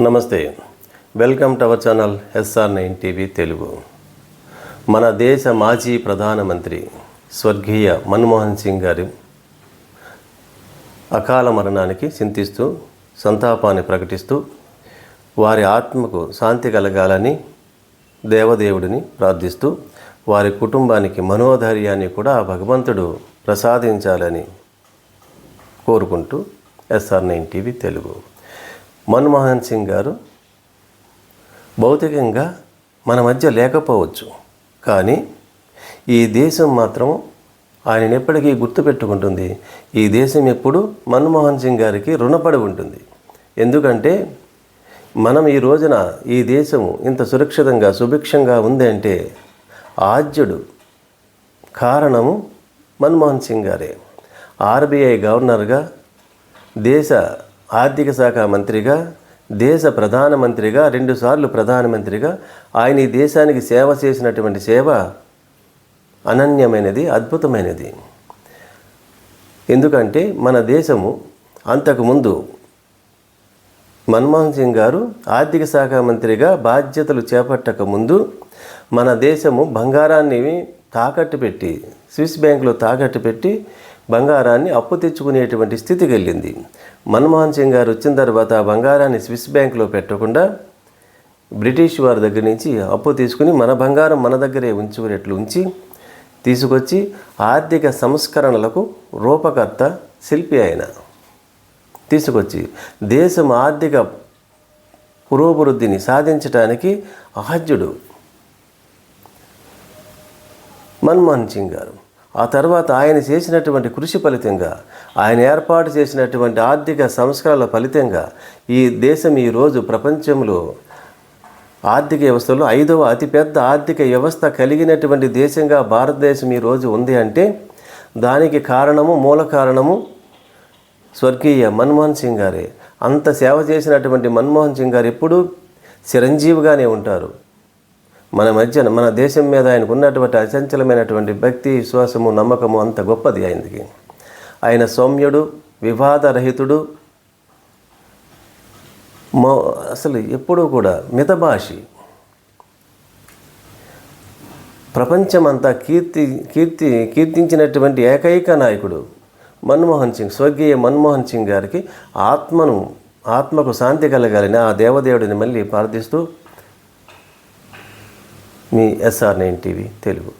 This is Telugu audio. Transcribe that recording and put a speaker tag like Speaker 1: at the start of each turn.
Speaker 1: నమస్తే. Welcome to our channel SR nine TV Telugu. మన దేశ మాజీ ప్రధానమంత్రి స్వర్గీయ మన్మోహన్ సింగ్ గారి అకాల మరణానికి చింతిస్తూ సంతాపాన్ని ప్రకటిస్తూ వారి ఆత్మకు శాంతి కలగాలని దేవదేవుడిని ప్రార్థిస్తూ వారి కుటుంబానికి మనోధైర్యాన్ని కూడా భగవంతుడు ప్రసాదించాలని కోరుకుంటూ SR nine TV Telugu. Manmohan Singh గారు భౌతికంగా మన మధ్య లేకపోవచ్చు. కానీ ఈ దేశం మాత్రం ఆయన ఎప్పటికీ గుర్తుపెట్టుకుంటుంది. ఈ దేశం ఎప్పుడు మన్మోహన్ సింగ్ గారికి రుణపడి ఉంటుంది. ఎందుకంటే మనం ఈ రోజున ఈ దేశం ఇంత సురక్షితంగా సుభిక్షంగా ఉంది అంటే ఆద్యుడు కారణము మన్మోహన్ సింగ్ గారే. ఆర్బీఐ గవర్నర్గా దేశ ఆర్థిక శాఖ మంత్రిగా దేశ ప్రధానమంత్రిగా రెండుసార్లు ప్రధానమంత్రిగా ఆయన ఈ దేశానికి సేవ చేసినటువంటి సేవ అనన్యమైనది అద్భుతమైనది. ఎందుకంటే మన దేశము అంతకుముందు మన్మోహన్ సింగ్ గారు ఆర్థిక శాఖ మంత్రిగా బాధ్యతలు చేపట్టక ముందు మన దేశము బంగారాన్ని తాకట్టు పెట్టి స్విస్ బ్యాంకులో తాకట్టు పెట్టి బంగారాన్ని అప్పు తెచ్చుకునేటువంటి స్థితికి వెళ్ళింది. మన్మోహన్ సింగ్ గారు వచ్చిన తర్వాత ఆ బంగారాన్ని స్విస్ బ్యాంకులో పెట్టకుండా బ్రిటిష్ వారి దగ్గర నుంచి అప్పు తీసుకుని మన బంగారం మన దగ్గరే ఉంచుకునేట్లు ఉంచి తీసుకొచ్చి ఆర్థిక సంస్కరణలకు రూపకర్త శిల్పి ఆయన తీసుకొచ్చి దేశం ఆర్థిక పురోభివృద్ధిని సాధించడానికి ఆద్యుడు మన్మోహన్ సింగ్ గారు. ఆ తర్వాత ఆయన చేసినటువంటి కృషి ఫలితంగా ఆయన ఏర్పాటు చేసినటువంటి ఆర్థిక సంస్కరణల ఫలితంగా ఈ దేశం ఈరోజు ప్రపంచంలో ఆర్థిక వ్యవస్థలో ఐదవ అతిపెద్ద ఆర్థిక వ్యవస్థ కలిగినటువంటి దేశంగా భారతదేశం ఈరోజు ఉంది అంటే దానికి కారణము మూల కారణము స్వర్గీయ మన్మోహన్ సింగ్ గారే. అంత సేవ చేసినటువంటి మన్మోహన్ సింగ్ గారు ఎప్పుడూ చిరంజీవిగానే ఉంటారు. మన మధ్యన మన దేశం మీద ఆయనకు ఉన్నటువంటి అచంచలమైనటువంటి భక్తి విశ్వాసము నమ్మకము అంత గొప్పది ఆయనకి. ఆయన సౌమ్యుడు వివాదరహితుడు మో అసలు ఎప్పుడూ కూడా మితభాషి. ప్రపంచమంతా కీర్తి కీర్తి కీర్తించినటువంటి ఏకైక నాయకుడు మన్మోహన్ సింగ్ స్వర్గీయ మన్మోహన్ సింగ్ గారికి ఆత్మను ఆత్మకు శాంతి కలగాలని ఆ దేవదేవుడిని మళ్ళీ ప్రార్థిస్తూ మీ ఎస్ఆర్ నైన్ టీవీ తెలుగు.